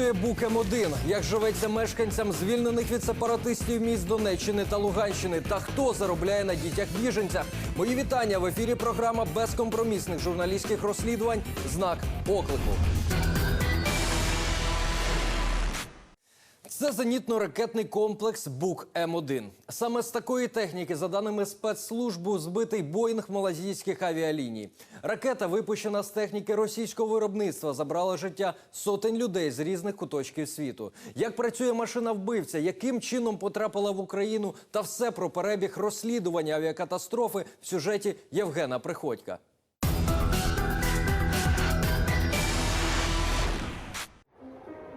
Працює бук М1? Як живеться мешканцям звільнених від сепаратистів міст Донеччини та Луганщини? Та хто заробляє на дітях біженцях? Мої вітання в ефірі. Програма безкомпромісних журналістських розслідувань. Знак оклику. Це зенітно-ракетний комплекс Бук М1. Саме з такої техніки, за даними спецслужб, збитий Боїнг малазійських авіаліній. Ракета, випущена з техніки російського виробництва, забрала життя сотень людей з різних куточків світу. Як працює машина вбивця, яким чином потрапила в Україну, та все про перебіг розслідування авіакатастрофи в сюжеті Євгена Приходька.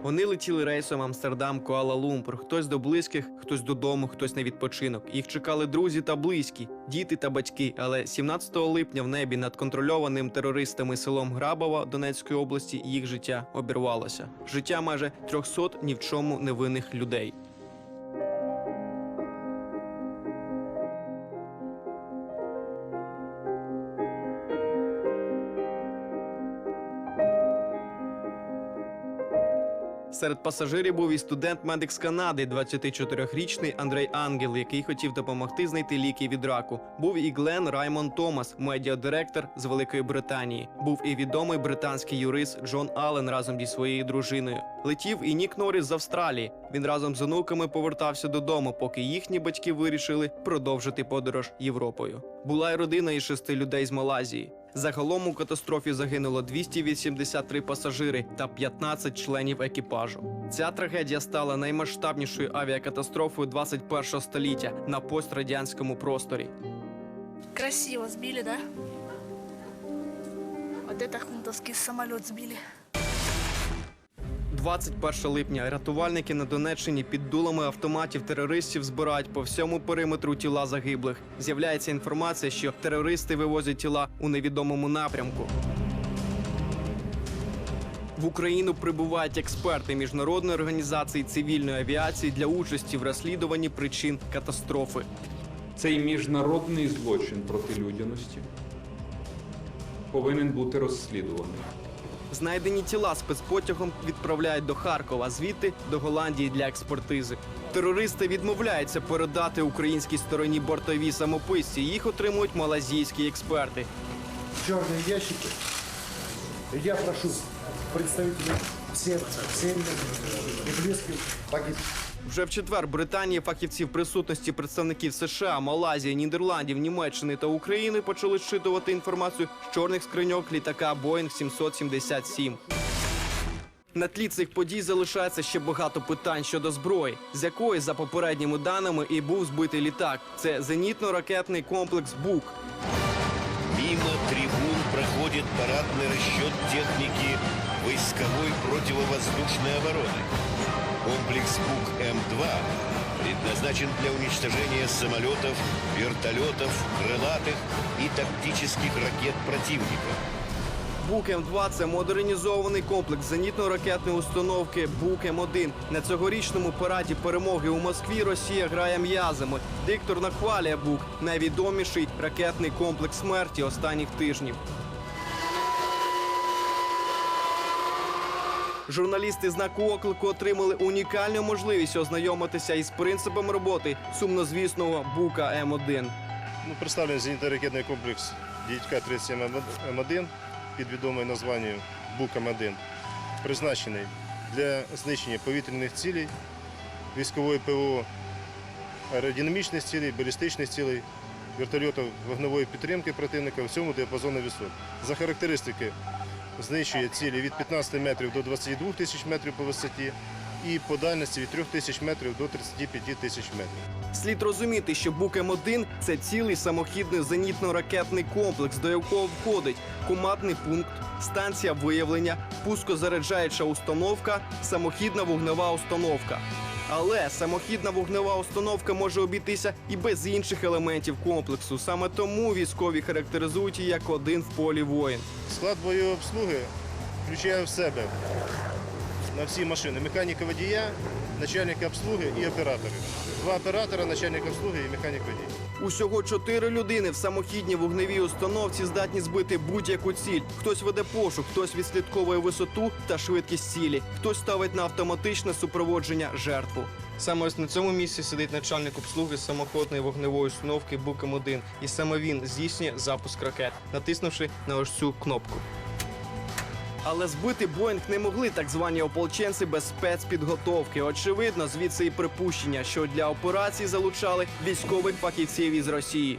Вони летіли рейсом Амстердам Куала Лумпур. Хтось до близьких, хтось додому, хтось на відпочинок. Їх чекали друзі та близькі, діти та батьки. Але 17 липня в небі над контрольованим терористами селом Грабова Донецької області їх життя обірвалося. Життя майже 300 ні в чому невинних людей. Серед пасажирів був і студент-медик з Канади, 24-річний Андрей Ангел, який хотів допомогти знайти ліки від раку. Був і Глен Раймон Томас, медіадиректор з Великої Британії. Був і відомий британський юрист Джон Аллен разом зі своєю дружиною. Летів і Нік Норріс з Австралії. Він разом з онуками повертався додому, поки їхні батьки вирішили продовжити подорож Європою. Була й родина із шести людей з Малайзії. Загалом у катастрофі загинуло 283 пасажири та 15 членів екіпажу. Ця трагедія стала наймасштабнішою авіакатастрофою 21 століття на пострадянському просторі. Красиво сбили, да? Вот это хунтовский самолет сбили. 21 липня рятувальники на Донеччині під дулами автоматів терористів збирають по всьому периметру тіла загиблих. З'являється інформація, що терористи вивозять тіла у невідомому напрямку. В Україну прибувають експерти міжнародної організації цивільної авіації для участі в розслідуванні причин катастрофи. Цей міжнародний злочин проти людяності повинен бути розслідуваний. Знайдені тіла спецпотягом відправляють до Харкова, звідти до Голландії для експертизи. Терористи відмовляються передати українській стороні бортові самописці. Їх отримують малазійські експерти. Чорні ящики. Я прошу представителей всіх, и близких погибших. Вже в четвер Британії фахівці в присутності представників США, Малайзії, Нідерландів, Німеччини та України почали зчитувати інформацію з чорних скриньок літака Boeing 777. На тлі цих подій залишається ще багато питань щодо зброї, з якої, за попередніми даними, і був збитий літак. Це зенітно-ракетний комплекс БУК. Мимо трибун проходит парадный расчет техники войсковой противовоздушной обороны. Комплекс БУК-М2 предназначен для уничтожения самолетов, вертолетов, крылатых и тактических ракет противника. Бук М2 це модернізований комплекс зенітно-ракетної установки Бук М1. На цьогорічному параді перемоги у Москві Росія грає м'язами. Диктор нахвалює Бук найвідоміший ракетний комплекс смерті останніх тижнів. Журналісти знаку оклику отримали унікальну можливість ознайомитися із принципом роботи сумнозвісного Бука М1. Ну, представлений зенітно-ракетний комплекс дітька 37 М1 під відомою названням БУК М1, призначений для знищення повітряних цілей, військової ПВО, аеродинамічних цілей, балістичних цілей, вертольотів вогневої підтримки противника в цьому діапазоні висот. За характеристики знищує цілі від 15 метрів до 22 тисяч метрів по висоті і по дальності від 3 тисяч метрів до 35 тисяч метрів. Слід розуміти, що Бук М1 – це цілий самохідний зенітно-ракетний комплекс, до якого входить командний пункт, станція виявлення, пускозаряджаюча установка, самохідна вогнева установка. Але самохідна вогнева установка може обійтися і без інших елементів комплексу. Саме тому військові характеризують її як один в полі воїн. Склад бойової обслуги включає в себе на всі машини механіка водія, начальника обслуги і оператори. Два оператора, начальник обслуги і механік водій. Усього чотири людини в самохідній вогневій установці здатні збити будь-яку ціль. Хтось веде пошук, хтось відслідковує висоту та швидкість цілі, хтось ставить на автоматичне супроводження жертву. Саме ось на цьому місці сидить начальник обслуги самоходної вогневої установки Букем 1 і саме він здійснює запуск ракет, натиснувши на ось цю кнопку. Але збити Боїнг не могли так звані ополченці без спецпідготовки. Очевидно, звідси і припущення, що для операції залучали військових фахівців із Росії.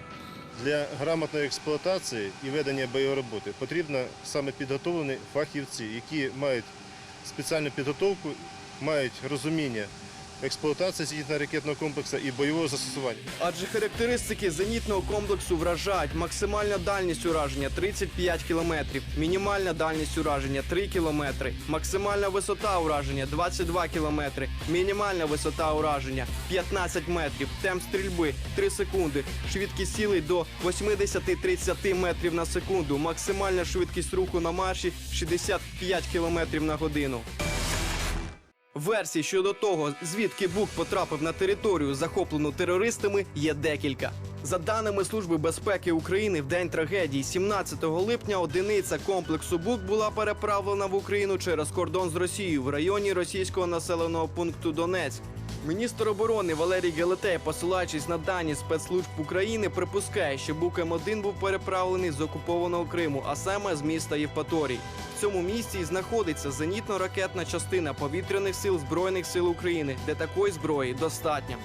Для грамотної експлуатації і ведення бойової роботи потрібно саме підготовлені фахівці, які мають спеціальну підготовку, мають розуміння експлуатації зенітно-ракетного комплексу і бойового застосування. Адже характеристики зенітного комплексу вражають. Максимальна дальність ураження 35 кілометрів, мінімальна дальність ураження 3 кілометри, максимальна висота ураження 22 кілометри, мінімальна висота ураження 15 метрів, темп стрільби 3 секунди, швидкість сіли до 80-30 метрів на секунду, максимальна швидкість руху на марші 65 кілометрів на годину. Версій щодо того, звідки Бук потрапив на територію, захоплену терористами, є декілька. За даними Служби безпеки України, в день трагедії, 17 липня, одиниця комплексу Бук була переправлена в Україну через кордон з Росією в районі російського населеного пункту Донецьк. Міністр оборони Валерій Гелетей, посилаючись на дані спецслужб України, припускає, що Бук М1 був переправлений з окупованого Криму, а саме з міста Євпаторій. В цьому місці знаходиться зенітно-ракетна частина повітряних сил Збройних сил України, де такої зброї достатньо.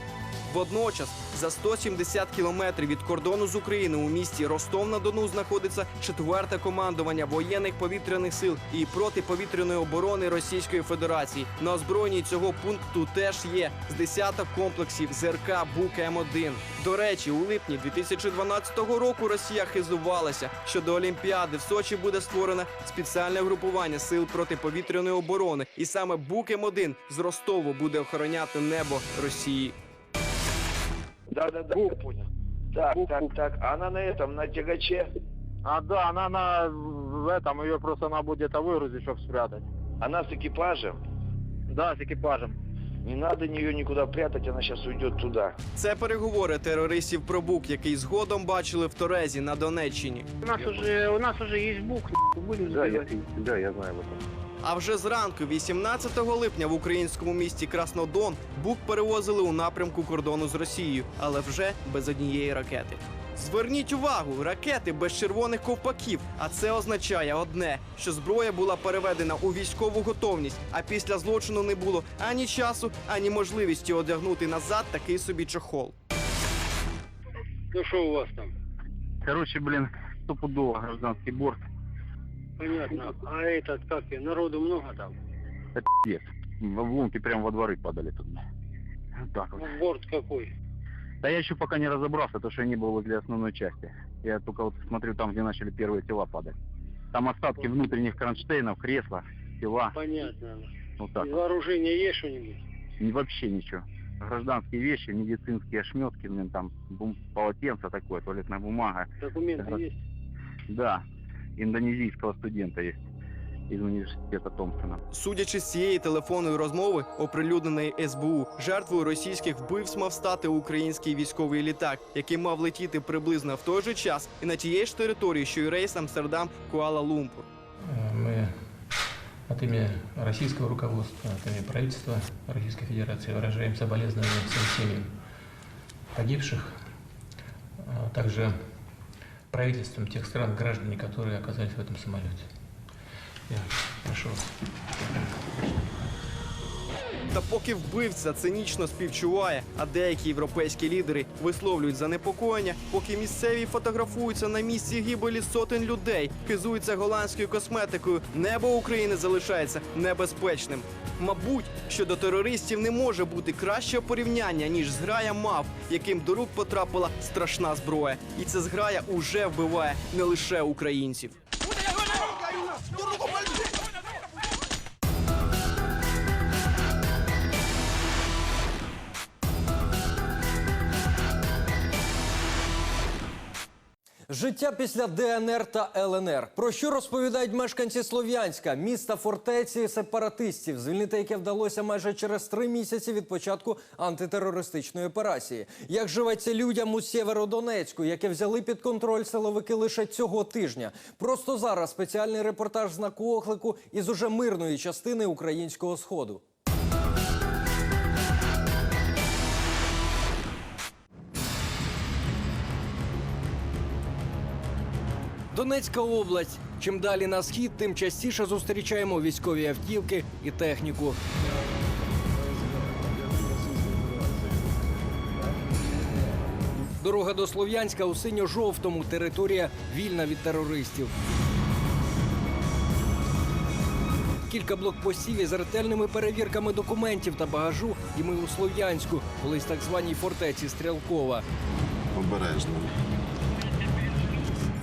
Водночас, за 170 кілометрів від кордону з Україною у місті Ростов-на-Дону знаходиться четверте командування воєнних повітряних сил і протиповітряної оборони Російської Федерації. На озброєнні цього пункту теж є з десяток комплексів ЗРК Бук М1. До речі, у липні 2012 року Росія хизувалася, що до Олімпіади в Сочі буде створено спеціальне групування сил протиповітряної оборони, і саме Бук М1 з Ростову буде охороняти небо Росії. Да, да, да, я понял. Так, так, так. Она на этом, на тягаче. А, да, она на в этом, ее просто надо будет это выгрузить, чтобы спрятать. Она с экипажем. Да, с экипажем. Не надо ее никуда прятать, она сейчас уйдет туда. Це переговори терористів про бук, який згодом бачили в Торезі на Донеччині. У нас уже, у нас уже есть бук, будем Да, я, да, я знаю об этом. А вже зранку, 18 липня, в українському місті Краснодон бук перевозили у напрямку кордону з Росією, але вже без однієї ракети. Зверніть увагу, ракети без червоних ковпаків. А це означає одне: що зброя була переведена у військову готовність, а після злочину не було ані часу, ані можливості одягнути назад такий собі чохол. Ну что у вас там? Короче, блин, стопудово гражданский борт. Понятно. А этот, как и, народу много там? Это пиздец. В обломки прямо во дворы падали тут. Вот так вот. Борт какой? Да я еще пока не разобрался, потому что я не был возле основной части. Я только вот смотрю там, где начали первые тела падать. Там остатки внутренних кронштейнов, кресла, тела. Понятно. Вот так. Из вооружения есть что-нибудь? И вообще ничего. Гражданские вещи, медицинские ошметки, блин, там бум- полотенце такое, туалетная бумага. Документы Ага. есть? Да, индонезийского студента есть из университета Томпсона. Судячи з цієї телефонної розмови, оприлюдненої СБУ, жертвою російських вбивств мав стати український військовий літак, який мав летіти приблизно в той же час і на тієї ж території, що й рейс Амстердам Куала-Лумпур. Мы от имени российского руководства, от имени правительства Российской Федерации выражаем соболезнования всем семьям погибших, а также правительствам тех стран, граждане, которые оказались в этом самолете. Я прошу вас. Та поки вбивця цинічно співчуває, а деякі європейські лідери висловлюють занепокоєння, поки місцеві фотографуються на місці гибелі сотень людей, хизуються голландською косметикою, небо України залишається небезпечним. Мабуть, що до терористів не може бути кращого порівняння, ніж зграя мав, яким до рук потрапила страшна зброя. І ця зграя уже вбиває не лише українців. Життя після ДНР та ЛНР. Про що розповідають мешканці Слов'янська, міста фортеці сепаратистів, звільнити яке вдалося майже через три місяці від початку антитерористичної операції. Як живеться людям у Сєверодонецьку, яке взяли під контроль силовики лише цього тижня. Просто зараз спеціальний репортаж знаку оклику із уже мирної частини українського сходу. Донецька область. Чим далі на схід, тим частіше зустрічаємо військові автівки і техніку. Дорога до Слов'янська у синьо-жовтому. Територія вільна від терористів. Кілька блокпостів із ретельними перевірками документів та багажу, і ми у Слов'янську, колись так званій фортеці Стрілкова. Обережно.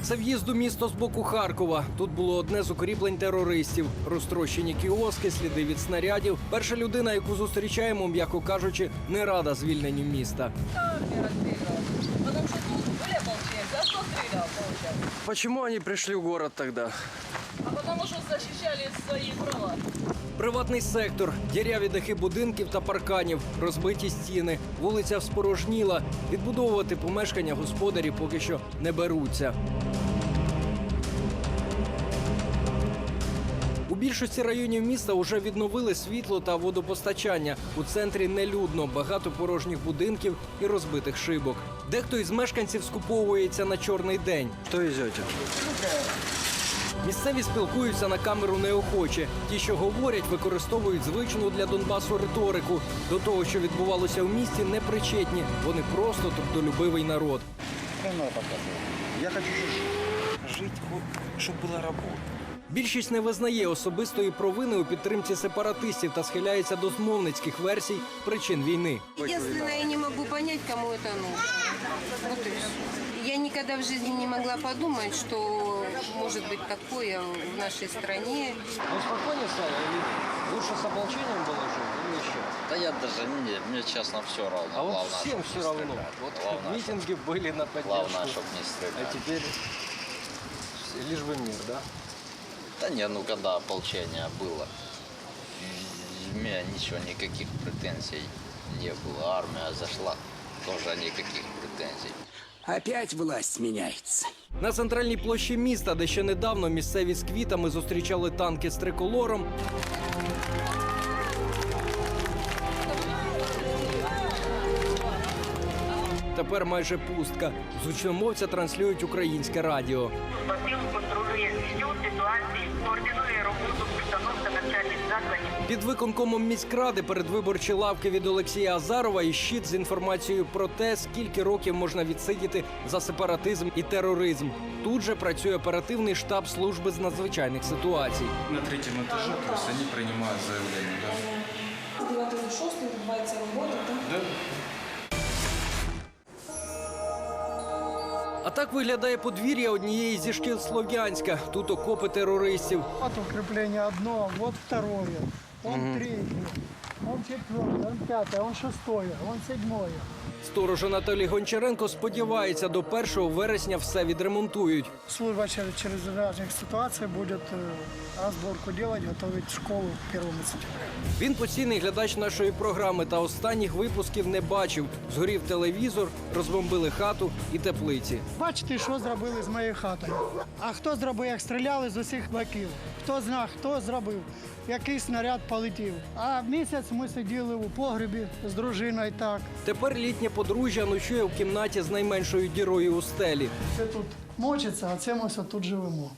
Це в'їзд у місто з боку Харкова. Тут було одне з укріплень терористів. Розтрощені кіоски, сліди від снарядів. Перша людина, яку зустрічаємо, м'яко кажучи, не рада звільненню міста. Почему они пришли в город тогда? А потому что защищали свои права. Приватний сектор, діряві дахи будинків та парканів, розбиті стіни, вулиця вспорожніла. Відбудовувати помешкання господарі поки що не беруться. У більшості районів міста вже відновили світло та водопостачання. У центрі нелюдно, багато порожніх будинків і розбитих шибок. Дехто із мешканців скуповується на чорний день. Що везете? Місцеві спілкуються на камеру неохоче. Ті, що говорять, використовують звичну для Донбасу риторику. До того, що відбувалося в місті, не причетні. Вони просто трудолюбивий народ. Я хочу Жить, чтобы была работа. Більшість не визнає особистої провини у підтримці сепаратистів та схиляється до змовницьких версій причин війни. Единственное, я не могу понять, кому это нужно. Вот и всё. Я никогда в жизни не могла подумать, что может быть такое в нашей стране. Ну, спокойно стало или лучше с ополчением было жить или еще? Да я даже не, мне честно все равно. А вот Главное, всем чтоб все равно. стрелять. Вот Главное, митинги были на поддержку. Главное, чтобы не А стрелять. теперь лишь бы мир, да? Да не, ну когда ополчение было, у меня ничего, никаких претензий не было. Армия зашла, тоже никаких претензий. Опять власть меняется. На центральній площі міста, де ще недавно місцеві з квітами зустрічали танки з триколором. Тепер майже пустка. З гучномовця транслюють українське радіо. Папіл контролює всю ситуацію, координує Під виконкомом міськради передвиборчі лавки від Олексія Азарова і щит з інформацією про те, скільки років можна відсидіти за сепаратизм і тероризм. Тут же працює оперативний штаб служби з надзвичайних ситуацій. На третьем этаже, то есть они принимают заявление, да? З 9 до 6 відбувається робота, так? Да. А так виглядає подвір'я однієї зі шкіл Слов'янська. Тут окопи терористів. Вот укрепление одно, вот второе, он третье, он четвертое, он пятое, он шестое, он седьмое. Сторож Анатолій Гончаренко сподівається, до 1 вересня все відремонтують. Служба через чрезвычайных ситуаций будет э, разборку делать, готовить школу к 1 сентября. Він постійний глядач нашої програми та останніх випусків не бачив. Згорів телевізор, розбомбили хату і теплиці. Бачите, що зробили з моєю хатою. А хто зробив, як стріляли з усіх боків? Хто зна, хто зробив, Який снаряд полетів. А місяць ми сиділи у погребі з дружиною так. Тепер літнє подружжя ночує в кімнаті з найменшою дірою у стелі. Це тут мочиться, а це ми ось тут живемо.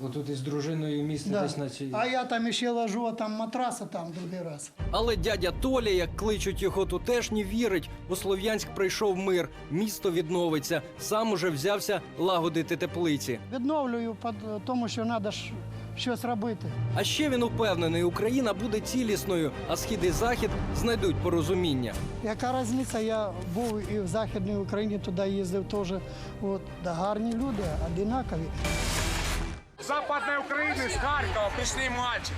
Отут із дружиною міститесь Да. на цій. А я там ще ложу, а там матрас, а там другий раз. Але дядя Толя, як кличуть його тутешні, вірить. У Слов'янськ прийшов мир, місто відновиться. Сам уже взявся лагодити теплиці. Відновлюю по тому, що треба ж щось робити. А ще він упевнений, Україна буде цілісною, а схід і захід знайдуть порозуміння. Яка різниця? Я був і в Західній Україні туди їздив теж. От, да гарні люди, одинакові. С Западной Украины, с Харькова пришли мальчики.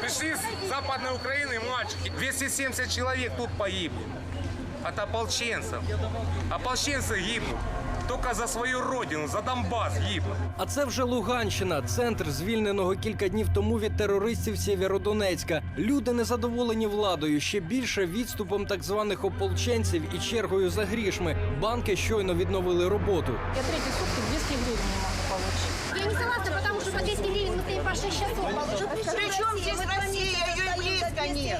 Пришли с Западной Украины мальчики. 270 человек тут погибли. От ополченцев. Ополченцы гибнут. только за свою родину, за Донбас гибнут. А це вже Луганщина, центр звільненого кілька днів тому від терористів Сєвєродонецька. Люди незадоволені владою, ще більше відступом так званих ополченців і чергою за грішми. Банки щойно відновили роботу. Я третьи сутки 200 гривен не могу получить. Я не согласна, потому что по 200 гривен мы стоим по 6 часов. Причем здесь Россия? Ее нет.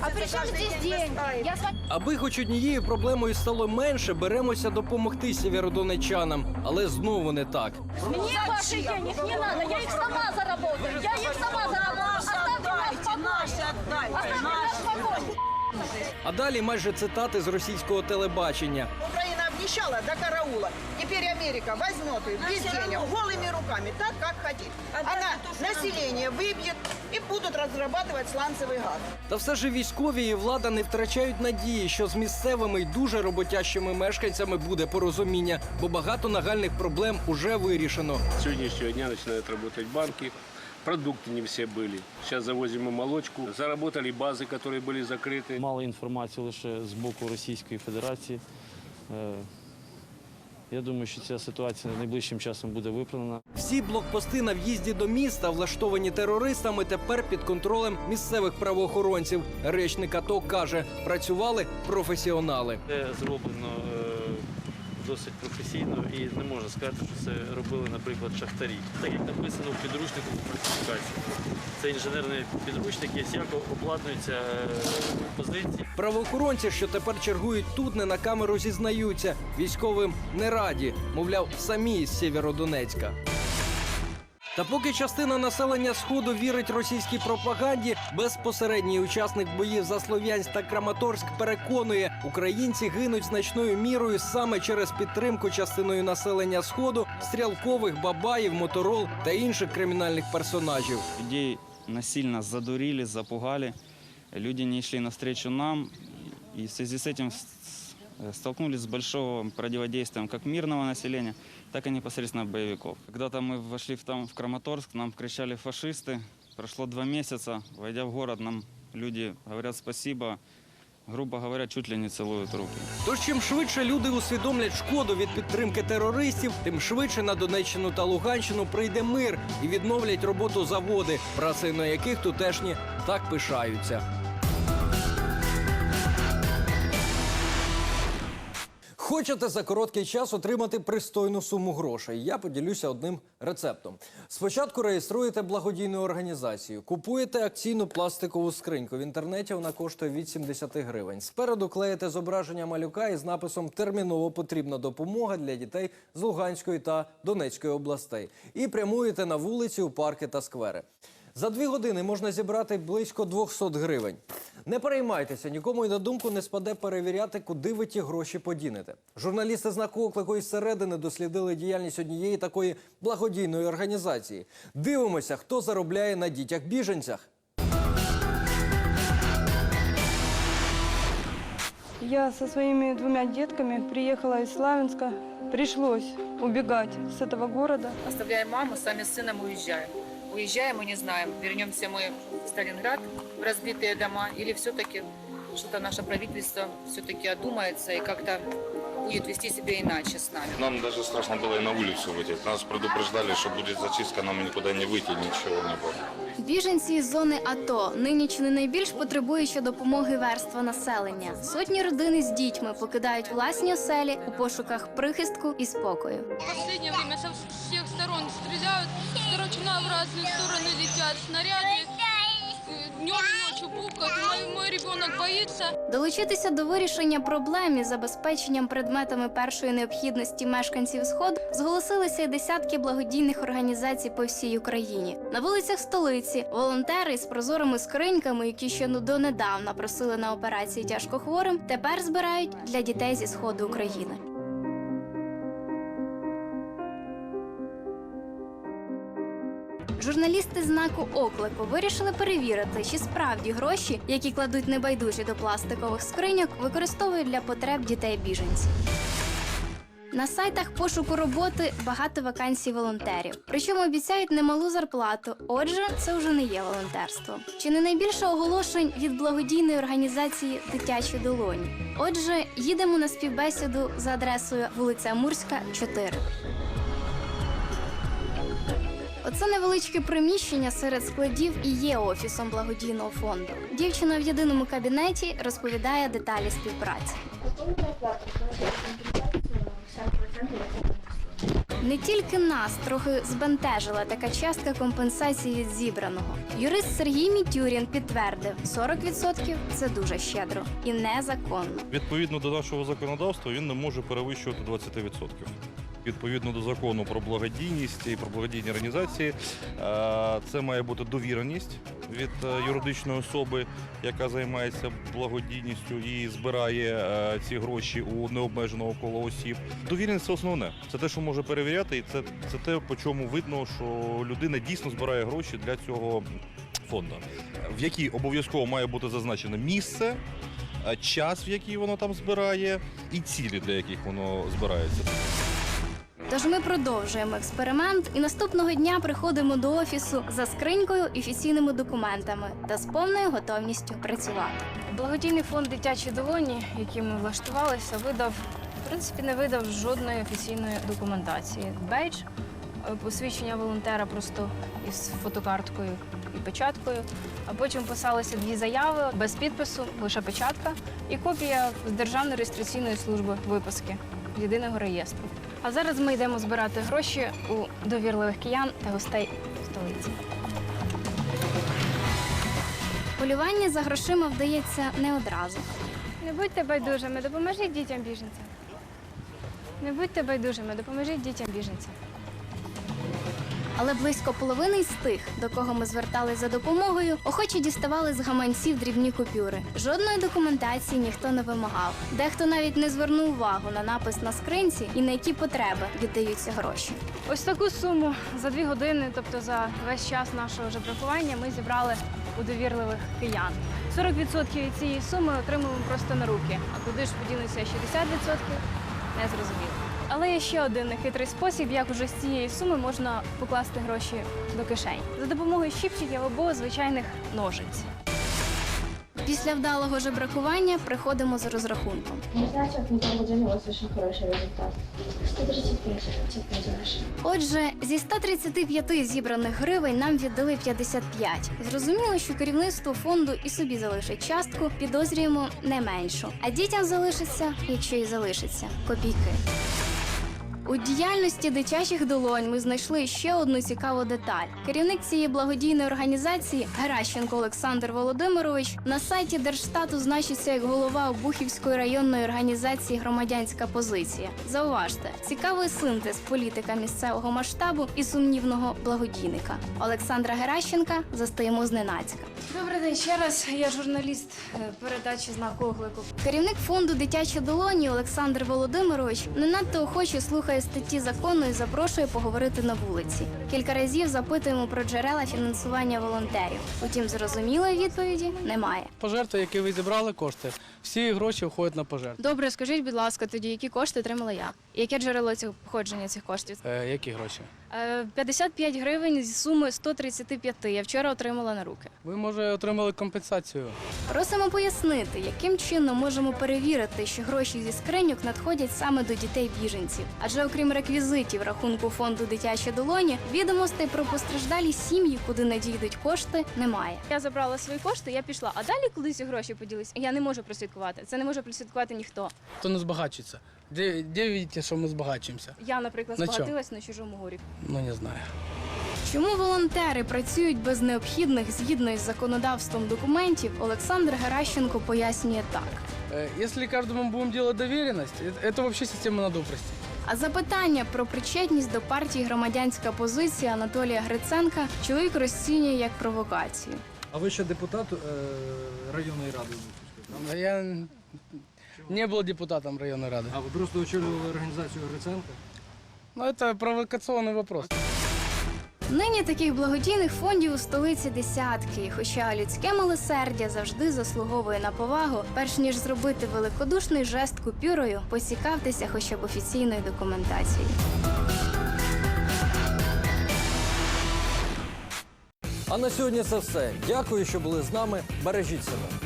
А при чем здесь день? Я с вами Аби хоч однією проблемою стало менше, беремося допомогти сєвєродонечанам. Але знову не так. Мне ваших денег не надо, я их сама заработаю. Я их сама заработаю. Оставьте нас в покое. Оставьте нас в покое. А далі майже цитати з російського телебачення. Украина обнищала до караула. Теперь Америка возьмет их без денег, голыми руками, так, как хотит. Она население выбьет и будут разрабатывать сланцевый газ. Та все ж і військові і влада не втрачають надії, що з місцевими й дуже роботящими мешканцями буде порозуміння, бо багато нагальних проблем уже вирішено. С сегодняшнего дня начинают работать банки. Продукты не все были. Сейчас завозим и молочку. Заработали базы, которые были закрыты. Мало інформації лише з боку Російської Федерації. Е, Я думаю, що ця ситуація найближчим часом буде виправлена. Всі блокпости на в'їзді до міста, влаштовані терористами, тепер під контролем місцевих правоохоронців. Речник АТО каже, працювали професіонали. Це зроблено е, досить професійно і не можна сказати, що це робили, наприклад, шахтарі. Так як написано в підручнику фортифікації. Це інженерний підручник, яко обладнуються е, позиції. Правоохоронці, що тепер чергують тут, не на камеру зізнаються. Військовим не раді, мовляв, самі із Сєвєродонецька. Та поки частина населення сходу вірить російській пропаганді, безпосередній учасник боїв за Слов'янськ та Краматорськ переконує, українці гинуть значною мірою саме через підтримку частиною населення сходу стрілкових бабаїв, моторол та інших кримінальних персонажів. Людей насильно задурили, запугали. Люди не шли навстречу нам. И в этим с- с- столкнулись с большим противодействием как мирного населения, так и непосредственно боевиков. Когда-то мы вошли в, там, в Краматорск, нам кричали фашисты. Прошло два месяца. Войдя в город, нам люди говорят спасибо. Грубо говоря, чуть ли не целуют руки. Тож чим швидше люди усвідомлять шкоду від підтримки терористів, тим швидше на Донеччину та Луганщину прийде мир і відновлять роботу заводи, працею на яких тутешні так пишаються. Хочете за короткий час отримати пристойну суму грошей? Я поділюся одним рецептом. Спочатку реєструєте благодійну організацію, купуєте акційну пластикову скриньку. В інтернеті вона коштує від 70 гривень. Спереду клеїте зображення малюка із написом Терміново потрібна допомога для дітей з Луганської та Донецької областей. І прямуєте на вулиці, у парки та сквери. За дві години можна зібрати близько 200 гривень. Не переймайтеся, нікому й на думку не спаде перевіряти, куди ви ті гроші подінете. Журналісти знаку оклику із середини дослідили діяльність однієї такої благодійної організації. Дивимося, хто заробляє на дітях біженцях. Я со своими двумя детками приехала из Славянска. Пришлось убегать с этого города. Оставляем маму, сами с сыном уезжаем Уезжаем и не знаем, вернемся мы в Сталинград, в разбитые дома, или все-таки что-то наше правительство все-таки одумается и как-то будет вести себя иначе с нами. Нам даже страшно было и на улицу выйти. Нас предупреждали, что будет зачистка, нам никуда не выйти, ничего не было. Біженці із зони АТО нині чи не найбільш потребуюча допомоги верства населення. Сотні родини з дітьми покидають власні оселі у пошуках прихистку і спокою. В последнее время со всех сторон стреляют, с торочна в разные стороны летят снаряды, днем и ночью бухают. Мой, мой ребенок боится. Долучитися до вирішення проблем із забезпеченням предметами першої необхідності мешканців сходу зголосилися й десятки благодійних організацій по всій Україні. На вулицях столиці волонтери з прозорими скриньками, які ще ну донедавна просили на операції тяжкохворим, тепер збирають для дітей зі сходу України. Журналісти знаку оклику вирішили перевірити, чи справді гроші, які кладуть небайдужі до пластикових скриньок, використовують для потреб дітей біженців. На сайтах пошуку роботи багато вакансій волонтерів. Причому обіцяють немалу зарплату. Отже, це вже не є волонтерство. Чи не найбільше оголошень від благодійної організації Дитячі долоні? Отже, їдемо на співбесіду за адресою вулиця Амурська, 4. Оце невеличке приміщення серед складів і є офісом благодійного фонду. Дівчина в єдиному кабінеті розповідає деталі співпраці. Не тільки нас трохи збентежила така частка компенсації від зібраного. Юрист Сергій Мітюрін підтвердив, 40% – це дуже щедро і незаконно. Відповідно до нашого законодавства він не може перевищувати 20%. Відповідно до закону про благодійність і про благодійні організації, е, це має бути довіреність від е, юридичної особи, яка займається благодійністю і збирає е, ці гроші у необмеженого кола осіб. Довіреність це основне. Це те, що може перевіряти, і це, це те, по чому видно, що людина дійсно збирає гроші для цього фонду, в якій обов'язково має бути зазначене місце, час, в який воно там збирає, і цілі, для яких воно збирається. Тож ми продовжуємо експеримент і наступного дня приходимо до офісу за скринькою офіційними документами та з повною готовністю працювати. Благодійний фонд дитячі долоні, який ми влаштувалися, видав в принципі не видав жодної офіційної документації. Бейдж, е, посвідчення волонтера просто із фотокарткою і печаткою. А потім писалися дві заяви без підпису, лише печатка і копія з Державної реєстраційної служби виписки єдиного реєстру. А зараз ми йдемо збирати гроші у довірливих киян та гостей столиці. Полювання за грошима вдається не одразу. Не будьте байдужими, допоможіть дітям біженцям. Не будьте байдужими, допоможіть дітям біженцям. Але близько половини з тих, до кого ми звертались за допомогою, охоче діставали з гаманців дрібні купюри. Жодної документації ніхто не вимагав. Дехто навіть не звернув увагу на напис на скринці і на які потреби віддаються гроші. Ось таку суму за дві години, тобто за весь час нашого жебракування, ми зібрали у довірливих киян. 40% від цієї суми отримуємо просто на руки. А куди ж поділися 60%, не зрозуміло. Але є ще один нехитрий спосіб, як уже з цієї суми можна покласти гроші до кишень за допомогою щипчиків або звичайних ножиць. Після вдалого жебракування приходимо з розрахунком. Я знаю, что мы там будем у вас очень хороший результат. 135, тебе пойдешь. Отже, зі 135 зібраних гривень нам віддали 55. Зрозуміло, що керівництво фонду і собі залишить частку, підозрюємо не меншу. А дітям залишиться, якщо і залишиться, копійки. У діяльності дитячих долонь ми знайшли ще одну цікаву деталь. Керівник цієї благодійної організації Геращенко Олександр Володимирович на сайті Держстату значиться як голова Обухівської районної організації Громадянська позиція. Зауважте, цікавий синтез політика місцевого масштабу і сумнівного благодійника. Олександра Геращенка застаємо зненацька. Добрий день ще раз. Я журналіст е, передачі знаку оклику. Керівник фонду дитячі долоні Олександр Володимирович не надто охоче слухає статті закону і запрошує поговорити на вулиці. Кілька разів запитуємо про джерела фінансування волонтерів. Утім, зрозумілої відповіді немає. Пожертви, які ви зібрали кошти, всі гроші входять на пожертви. Добре, скажіть, будь ласка, тоді які кошти отримала я? Яке джерело цього походження цих коштів? Е, які гроші? Е, 55 гривень з суми 135 я вчора отримала на руки. Ви, може, отримали компенсацію. Просимо пояснити, яким чином можемо перевірити, що гроші зі скриньок надходять саме до дітей біженців. Адже окрім реквізитів рахунку фонду дитячі долоні, відомостей про постраждалі сім'ї, куди надійдуть кошти, немає. Я забрала свої кошти, я пішла. А далі, коли ці гроші поділися, я не можу прослідкувати. Це не може прослідкувати ніхто. Хто не збагачується? Де, де видите, що ми збагачуємося? Я, наприклад, На чому? збагатилась на чужому горі. Ну, не знаю. Чому волонтери працюють без необхідних згідно із законодавством документів, Олександр Геращенко пояснює так. Э, Если каждому будем делать доверенность, это, это вообще систему надо упростить. А запитання про причетність до партії громадянська позиція Анатолія Гриценка чоловік розцінює як провокацію. А ви ще депутат е, районної ради? А Я не был депутатом районной рады. А ви просто очолювали організацію Гриценка? Ну, это провокационный вопрос. Нині таких благодійних фондів у столиці десятки. Хоча людське милосердя завжди заслуговує на повагу, перш ніж зробити великодушний жест купюрою, поцікавтеся хоча б офіційною документацією. А на сьогодні це все. Дякую, що були з нами. Бережіть себе.